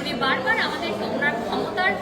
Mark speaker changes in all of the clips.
Speaker 1: উনি বারবার আমাদেরকে ওনার ক্ষমতার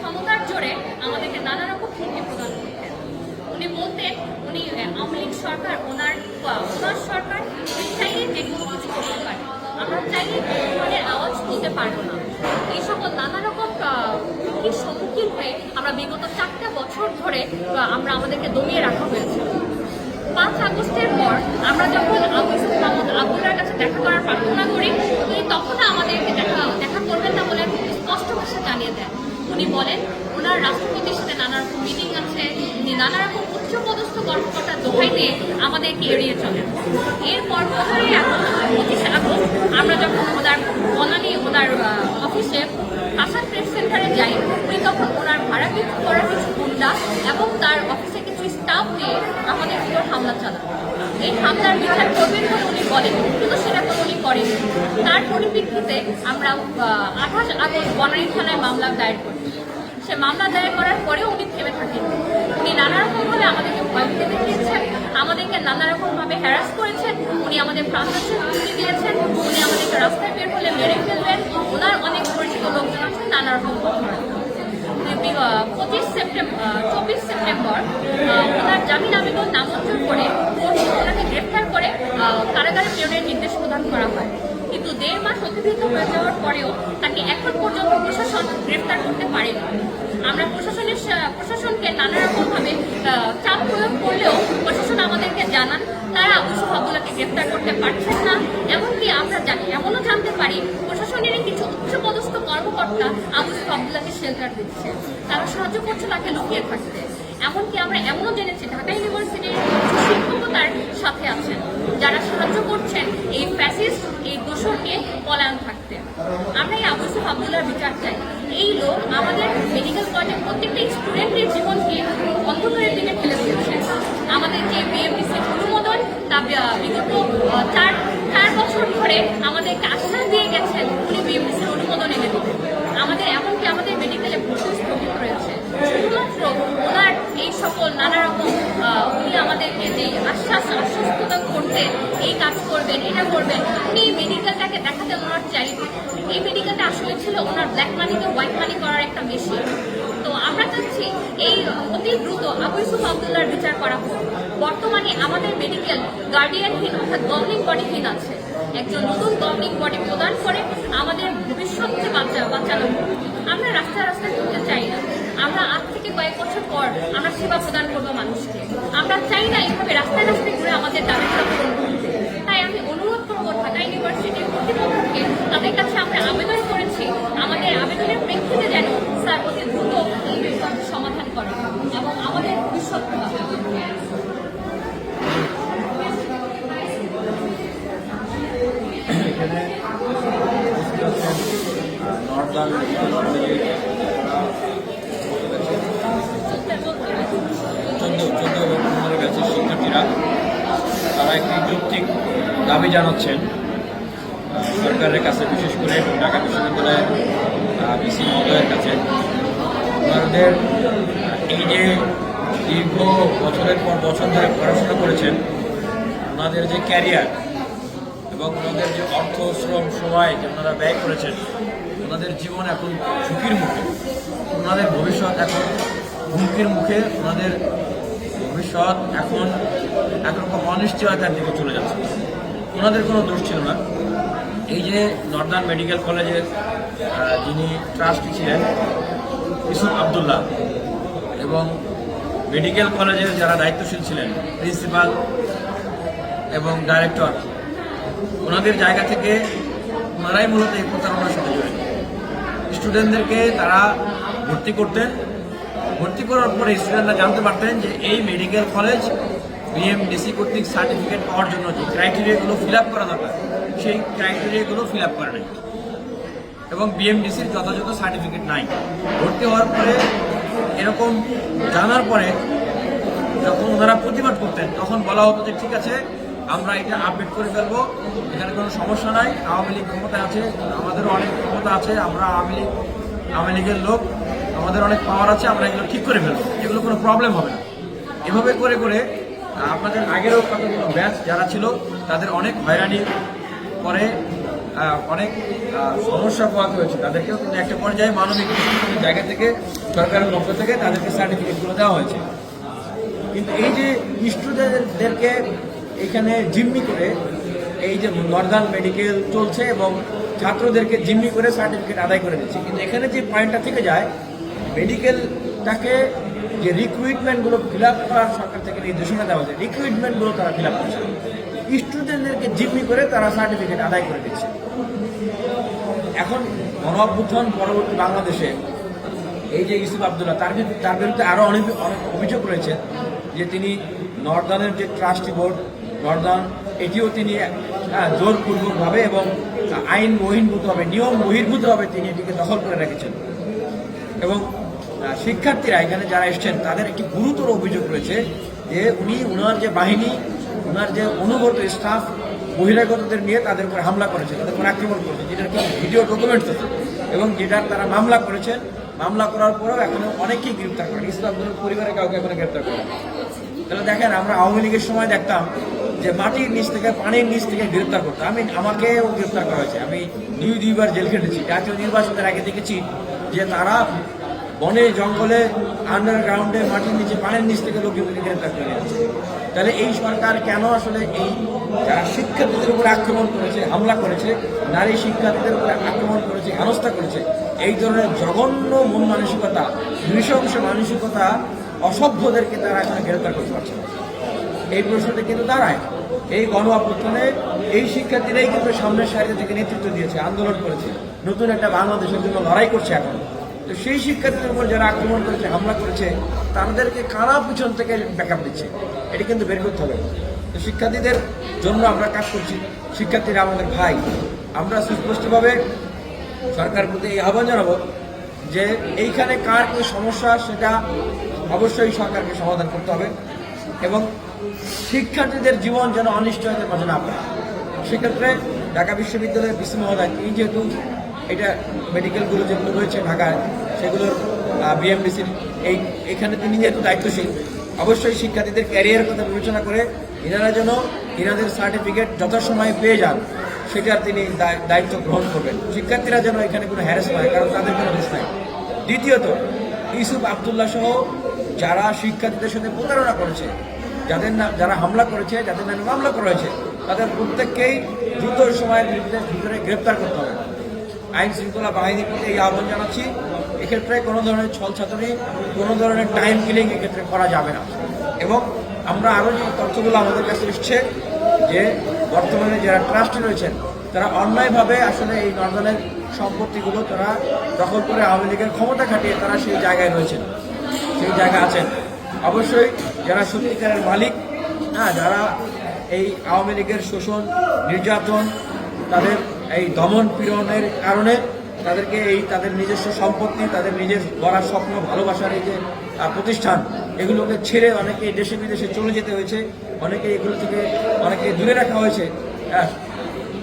Speaker 1: ক্ষমতার জোরে আমাদেরকে নানা রকম ক্ষতি প্রদান করতেন। উনি বলতেন, উনি আওয়ামী লীগ সরকার, ওনার ওনার সরকার উনি চাইলে যে কোনো কিছু করতে পারে। আমরা চাইলে ধরনের আওয়াজ তুলতে পারব না। এই সকল নানা রকম সম্মুখীন হয়ে আমরা বিগত চারটা বছর ধরে আমরা আমাদেরকে দমিয়ে রাখা হয়েছে। পাঁচ আগস্টের পর আমরা যখন ইউসুফ মোহাম্মদ কাছে দেখা করার প্রার্থনা করি, উনি তখন আমাদেরকে দেখা দেখা করবেন না বলে স্পষ্ট ভাষা জানিয়ে দেন। উনি বলেন, ওনার রাষ্ট্রপতির সাথে নানা রকম মিটিং আছে নানা রকম উচ্চপদস্থ কর্মকর্তার দোহাই দিয়ে আমাদেরকে এড়িয়ে চলেন। এরপর পনেরোই আগস্ট পঁচিশে আগস্ট, আমরা যখন ওনার বনানি, ওনার অফিসে আসাদ প্রেস সেন্টারে যাই, উনি তখন ওনার ভাড়া ভাড়াকৃত করা কিছু গুন্ডা এবং তার অফিসে কিছু দিয়ে আমাদের উপর হামলা চালান এই হামলার বিচার করবেন বলে উনি বলেন, কিন্তু সেটা তো উনি করেনি তার পরিপ্রেক্ষিতে আমরা আঠাশ আগস্ট বনানী থানায় মামলা দায়ের করি সে মামলা দায়ের করার পরেও উনি থেমে থাকেন উনি নানা রকমভাবে আমাদেরকে ভয় পেতে দেখিয়েছেন, আমাদেরকে নানা রকমভাবে হ্যারাস করেছেন, উনি আমাদের প্রাণনাশের হুমকি দিয়েছেন, উনি আমাদেরকে রাস্তায় বের হলে মেরে ফেলবেন, ওনার অনেক পরিচিত লোকজন আছেন নানা রকম কথা পঁচিশ সেপ্টেম্বর চব্বিশ সেপ্টেম্বর ওনার জামিন আবেদন নামঞ্জুর করে ওনাকে গ্রেফতার করে কারাগারে প্রেরণের নির্দেশ প্রদান করা হয়। কিন্তু দেড় মাস অতিবাহিত হয়ে যাওয়ার পরেও তাকে এখন পর্যন্ত প্রশাসন গ্রেফতার করতে পারেনি। আমরা প্রশাসনের প্রশাসনকে নানা রকমভাবে চাপ প্রয়োগ করলেও প্রশাসন আমাদেরকে জানান, তারা আবু আবদুল্লাহকে গ্রেফতার করতে পারছেন না। এমনকি আমরা জানি এমনও জানতে পারি প্রশাসনের কিছু উচ্চপদস্থ কর্মকর্তা আবু আবদুল্লাহকে শেল্টার দিচ্ছে। তারা সাহায্য করছে, তাকে লুকিয়ে থাকতে। এমনকি আমরা এমনও জেনেছি ঢাকা ইউনিভার্সিটির শিক্ষকতার সাথে আছেন, যারা সাহায্য করছেন এই ফ্যাসিস্ট এই দোষরকে পলায়ন থাকতে। আমরা এই আবু ইউসুফ আবদুল্লাহর বিচার চাই। এই লোক আমাদের মেডিকেল কলেজের প্রত্যেকটা স্টুডেন্টের জীবনকে অন্ধকারের দিকে ফেলে দিয়েছে। আমাদের যে বিএমডিসি অনুমোদন, তা বিগত চার চার বছর ধরে আমাদেরকে আশ্বাস দিয়ে গেছেন, উনি বিএমডিসির অনুমোদন এনে দেবেন আমাদের এমনকি আমাদের মেডিকেলে ভর্তি স্থগিত রয়েছে শুধুমাত্র ওনার এই সকল নানা রকম উনি আমাদেরকে যে আশ্বাস, আশ্বস্ততা করতেন এই কাজ করবেন, এটা করবেন, উনি এই মেডিকেলটাকে দেখাতে ওনার চাইতেন এই মেডিকেলটা আসলে ছিল ওনার ব্ল্যাক মানিকে হোয়াইট মানি করার একটা মেশিন তো আমরা চাচ্ছি এই অতি দ্রুত আবু ইউসুফ আবদুল্লার বিচার করা হোক। বর্তমানে আমাদের মেডিকেল গার্ডিয়ানহীন অর্থাৎ গভর্নিং বডিহীন আছে। একজন নতুন গভর্নিং বডি প্রদান করে আমাদের ভবিষ্যৎকে বাঁচা, বাঁচানো আমরা রাস্তায় রাস্তায় ঘুরতে চাই না। আমরা আজ থেকে কয়েক বছর পর আমরা সেবা প্রদান করব মানুষকে। আমরা চাই না এইভাবে রাস্তায় রাস্তায় ঘুরে আমাদের দাবিগুলো পূরণ করতে। তাই আমি অনুরোধ করব ঢাকা ইউনিভার্সিটির কর্তৃপক্ষকে, তাদের কাছে আমরা আবেদন করেছি, আমাদের আবেদনের প্রেক্ষিতে যেন স্যার অতি দ্রুত এই বিষয়টি সমাধান করেন এবং আমাদের ভবিষ্যৎ
Speaker 2: এখানে নর্দার্ন চোদ্দ চোদ্দ এবং পনেরো ব্যাচের শিক্ষার্থীরা একটি যৌক্তিক দাবি জানাচ্ছেন সরকারের কাছে, বিশেষ করে ঢাকা বিশ্ববিদ্যালয়ের বিসি মহোদয়ের কাছে। ওনাদের এই যে দীর্ঘ বছরের পর বছর ধরে পড়াশোনা করেছেন, ওনাদের যে ক্যারিয়ার এবং ওনাদের যে অর্থ, শ্রম, সময় যে ওনারা ব্যয় করেছেন, ওনাদের জীবন এখন ঝুঁকির মুখে। ওনাদের ভবিষ্যৎ এখন হুমকির মুখে ওনাদের ভবিষ্যৎ এখন, একরকম অনিশ্চয়তার দিকে চলে যাচ্ছে। ওনাদের কোনো দোষ ছিল না। এই যে নর্দার্ন মেডিকেল কলেজের যিনি ট্রাস্টি ছিলেন ইসুফ আবদুল্লাহ, এবং মেডিকেল কলেজের যারা দায়িত্বশীল ছিলেন, প্রিন্সিপাল এবং ডাইরেক্টর, ওনাদের জায়গা থেকে ওনারাই মূলত এই প্রতারণার সাথে জড়িত। স্টুডেন্টদেরকে তারা ভর্তি করতেন ভর্তি করার পরে স্টুডেন্টরা জানতে পারতেন যে এই মেডিকেল কলেজ বিএমডিসি কর্তৃক সার্টিফিকেট পাওয়ার জন্য যে ক্রাইটেরিয়াগুলো ফিল আপ করা দরকার, সেই ক্রাইটেরিয়াগুলো ফিল আপ করে নাই এবং বিএমডিসির যথাযথ সার্টিফিকেট নাই। ভর্তি হওয়ার পরে এরকম জানার পরে যখন ওনারা প্রতিবাদ করতেন, তখন বলা হতো যে, ঠিক আছে, আমরা এটা আপডেট করে ফেলব, এখানে কোনো সমস্যা নাই, আওয়ামী লীগ ক্ষমতা আছে, আমাদেরও অনেক ক্ষমতা আছে, আমরা আওয়ামী লীগ, আওয়ামী লীগের লোক আমাদের অনেক পাওয়ার আছে, আমরা এগুলো ঠিক করে ফেলব, এগুলো কোনো প্রবলেম হবে না। এভাবে করে করে আপনাদের আগেরও কতগুলো ব্যাচ যারা ছিল, তাদের অনেক হয়রানি পরে অনেক সমস্যা পোহাতে হয়েছে। তাদেরকেও কিন্তু একটা পর্যায়ে মানবিক জায়গা থেকে, সরকারের পক্ষ থেকে তাদেরকে সার্টিফিকেটগুলো দেওয়া হয়েছে। কিন্তু এই যে স্টুডেন্টদেরকে এখানে জিম্মি করে, এই যে নর্দার্ন মেডিকেল চলছে এবং ছাত্রদেরকে জিম্মি করে সার্টিফিকেট আদায় করে দিচ্ছে। কিন্তু এখানে যে পয়েন্টটা থেকে যায় মেডিকেলটাকে যে রিক্রুইটমেন্টগুলো ফিল আপ করার সরকার থেকে নির্দেশনা দেওয়া হয়েছে রিক্রুইটমেন্টগুলো তারা ফিল আপ করছে। স্টুডেন্টদেরকে জিম্মি করে তারা সার্টিফিকেট আদায় করে দিচ্ছে। এখন গণ অভ্যুত্থান পরবর্তী বাংলাদেশে, এই যে ইউসুফ আবদুল্লাহ, তার তার বিরুদ্ধে আরও অনেক অনেক অভিযোগ রয়েছে যে তিনি নর্দানের যে ট্রাস্টি বোর্ড, নর্দান, এটিও তিনি জোরপূর্বকভাবে এবং আইন বহির্ভূতভাবে নিয়ম বহির্ভূতভাবে তিনি এটিকে দখল করে রেখেছেন। এবং শিক্ষার্থীরা এখানে যারা এসছেন, তাদের একটি গুরুতর অভিযোগ রয়েছে যে উনি ওনার যে বাহিনী ওনার যে অনুগত স্টাফ, বহিরাগতদের নিয়ে তাদের উপর হামলা করেছে, তাদের উপর আক্রমণ করেছে, যেটার কি ভিডিও ডকুমেন্টস আছে। এবং যেটার তারা মামলা করেছেন মামলা করার পরেও এখনও অনেকেই গ্রেপ্তার করেন। ইসলাম পরিবারের কাউকে এখনও গ্রেপ্তার করেন। তাহলে দেখেন, আমরা আওয়ামী লীগের সময় দেখতাম যে মাটির নিচ থেকে, পানির নিচ থেকে গ্রেপ্তার করতো। আমি, আমাকেও গ্রেপ্তার করা হয়েছে। আমি দুই, দুইবার জেল খেটেছি। জাতীয় নির্বাচনের আগে দেখেছি যে তারা বনে জঙ্গলে আন্ডারগ্রাউন্ডে মাটির নিচে পানির নিচ থেকে লোকজনকে গ্রেপ্তার করে নিচ্ছে তাহলে এই সরকার কেন আসলে এই যারা শিক্ষার্থীদের উপরে আক্রমণ করেছে, হামলা করেছে, নারী শিক্ষার্থীদের উপরে আক্রমণ করেছে, হেনস্থা করেছে, এই ধরনের জঘন্য মন মানসিকতা নৃশংস মানসিকতা অসভ্যদেরকে তারা এখানে গ্রেপ্তার করতে পারছে এই প্রশ্নটা কিন্তু দাঁড়ায়। এই গণ অভ্যুত্থানে এই শিক্ষার্থীরাই কিন্তু সামনের সারিতে থেকে নেতৃত্ব দিয়েছে, আন্দোলন করেছে, নতুন একটা বাংলাদেশের জন্য লড়াই করছে এখন। তো সেই শিক্ষার্থীদের উপর যারা আক্রমণ করেছে, হামলা করেছে, তাদেরকে কারা পিছন থেকে ব্যাকআপ দিচ্ছে? এটি কিন্তু বের করতে হবে। তো শিক্ষার্থীদের জন্য আমরা কাজ করছি। শিক্ষার্থীরা আমাদের ভাই, আমরা সুস্পষ্টভাবে সরকার প্রতি এই আহ্বান জানাব যে এইখানে কার কি সমস্যা, সেটা অবশ্যই সরকারকে সমাধান করতে হবে এবং শিক্ষার্থীদের জীবন যেন অনিশ্চয়তার মাঝে না পড়ে। সেক্ষেত্রে ঢাকা বিশ্ববিদ্যালয়ের বিসি মহোদয় তিনি যেহেতু এটা মেডিকেলগুলো যেগুলো রয়েছে ঢাকায়, সেগুলোর বিএমডিসির এই, এখানে তিনি যেহেতু দায়িত্বশীল, অবশ্যই শিক্ষার্থীদের ক্যারিয়ার কথা বিবেচনা করে এনারা যেন এনাদের সার্টিফিকেট যথাসময়ে পেয়ে যান, সেটার তিনি দায়- দায়িত্ব গ্রহণ করবেন। শিক্ষার্থীরা যেন এখানে কোনো হ্যারাস হয়, কারণ তাদের কোনো দোষ নাই। দ্বিতীয়ত, ইউসুফ আবদুল্লাহ সহ যারা শিক্ষার্থীদের সাথে প্রতারণা করেছে, যাদের নাম যারা হামলা করেছে, যাদের নামে মামলা করা হয়েছে, তাদের প্রত্যেককেই দ্রুত সময়ের ভিতরে গ্রেপ্তার করতে হবে। আইন শৃঙ্খলা বাহিনীর প্রতি এই আহ্বান জানাচ্ছি। এক্ষেত্রে কোনো ধরনের ছল ছাত্রী কোনো ধরনের টাইম কিলিং এক্ষেত্রে করা যাবে না। এবং আমরা আরও যে তথ্যগুলো আমাদের কাছে এসছে, যে বর্তমানে যারা ট্রাস্টে রয়েছেন, তারা অন্যায়ভাবে আসলে এই নর্দনের সম্পত্তিগুলো তারা দখল করে আওয়ামী লীগের ক্ষমতা খাটিয়ে তারা সেই জায়গায় রয়েছেন, সেই জায়গায় আছেন। অবশ্যই যারা সত্যিকারের মালিক হ্যাঁ যারা এই আওয়ামী লীগের শোষণ, নির্যাতন তাদের এই দমন পীড়নের কারণে তাদেরকে এই তাদের নিজস্ব সম্পত্তি, তাদের নিজের গড়ার স্বপ্ন, ভালোবাসার এই যে প্রতিষ্ঠান, এগুলোকে ছেড়ে অনেকে দেশে বিদেশে চলে যেতে হয়েছে, অনেকে এগুলো থেকে অনেকে দূরে রাখা হয়েছে। হ্যাঁ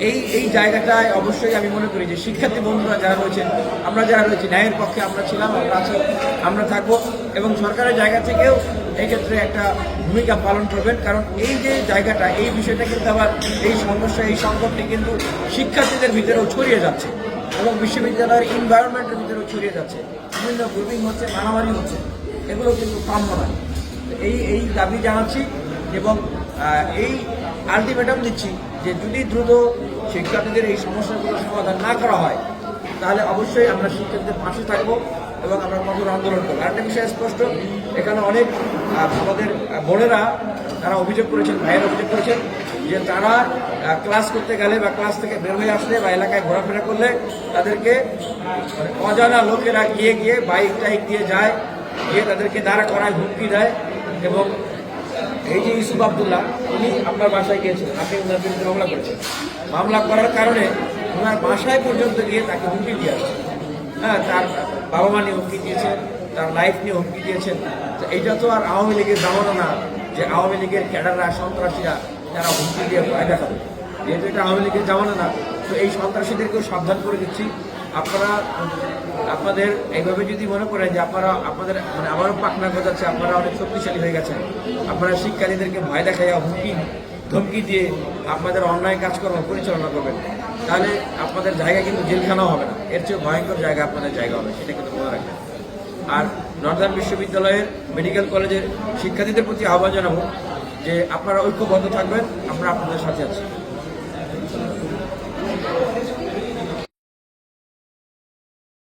Speaker 2: এই এই জায়গাটায় অবশ্যই আমি মনে করি যে শিক্ষার্থী বন্ধুরা যারা রয়েছেন, আমরা যারা রয়েছি, ন্যায়ের পক্ষে আমরা ছিলাম, আমরা আছি, আমরা থাকব এবং সরকারের জায়গা থেকেও এই ক্ষেত্রে একটা ভূমিকা পালন করবেন। কারণ এই যে জায়গাটা, এই বিষয়টা কিন্তু আবার এই সমস্যা, এই সংকটটি কিন্তু শিক্ষার্থীদের ভিতরেও ছড়িয়ে যাচ্ছে এবং বিশ্ববিদ্যালয়ের ইনভায়রনমেন্টের ভিতরেও ছড়িয়ে যাচ্ছে। বিভিন্ন গ্রুপিং হচ্ছে, মারামারি হচ্ছে, এগুলো কিন্তু কাম্য নয়। এই এই দাবি জানাচ্ছি এবং এই আলটিমেটাম দিচ্ছি যে যদি দ্রুত শিক্ষার্থীদের এই সমস্যাগুলো সমাধান না করা হয়, তাহলে অবশ্যই আমরা শিক্ষার্থীদের পাশে থাকব এবং আমরা কঠোর আন্দোলন করব। আরেকটা বিষয় স্পষ্ট, এখানে অনেক আমাদের বোনেরা তারা অভিযোগ করেছেন, ভাইয়ের অভিযোগ করেছেন যে তারা ক্লাস করতে গেলে বা ক্লাস থেকে বের হয়ে আসলে বা এলাকায় ঘোরাফেরা করলে তাদেরকে মানে অজানা লোকেরা গিয়ে গিয়ে বাইক টাইক দিয়ে যায়, গিয়ে তাদেরকে দাঁড়া করায় হুমকি দেয় এবং এই যে ইউসুফ আবদুল্লাহ, উনি আপনার বাসায় গিয়েছেন আপনি ওনার বিরুদ্ধে মামলা করেছেন। মামলা করার কারণে ওনার বাসায় পর্যন্ত গিয়ে তাকে হুমকি দিয়ে আসছে হ্যাঁ তার বাবা মা নিয়ে হুমকি দিয়েছেন, তার লাইফ নিয়ে হুমকি দিয়েছেন। এটা তো আর আওয়ামী লীগের জামানো না যে আওয়ামী লীগের ক্যাডাররা, সন্ত্রাসীরা তারা হুমকি দিয়ে ভয় দেখাবে। যেহেতু এটা আওয়ামী লীগের জামানো না, তো এই সন্ত্রাসীদেরকেও সাবধান করে দিচ্ছি। আপনারা, আপনাদের এইভাবে যদি মনে করেন যে আপনারা, আপনাদের মানে আমারও পাখনা গজাচ্ছে আপনারা অনেক শক্তিশালী হয়ে গেছেন। আপনারা শিক্ষার্থীদেরকে ভয় দেখাইয়া হুমকি, ধমকি দিয়ে আপনাদের অন্যায় কাজকর্ম পরিচালনা করবেন। তাহলে আপনাদের জায়গা কিন্তু জেলখানাও হবে না। এর চেয়ে ভয়ঙ্কর জায়গা আপনাদের জায়গা হবে, সেটা কিন্তু মনে রাখবেন। আর নর্দার্ন বিশ্ববিদ্যালয়ের মেডিকেল কলেজের শিক্ষার্থীদের প্রতি আহ্বান জানাব যে আপনারা ঐক্যবদ্ধ থাকবেন, আমরা আপনাদের সাথে আছি।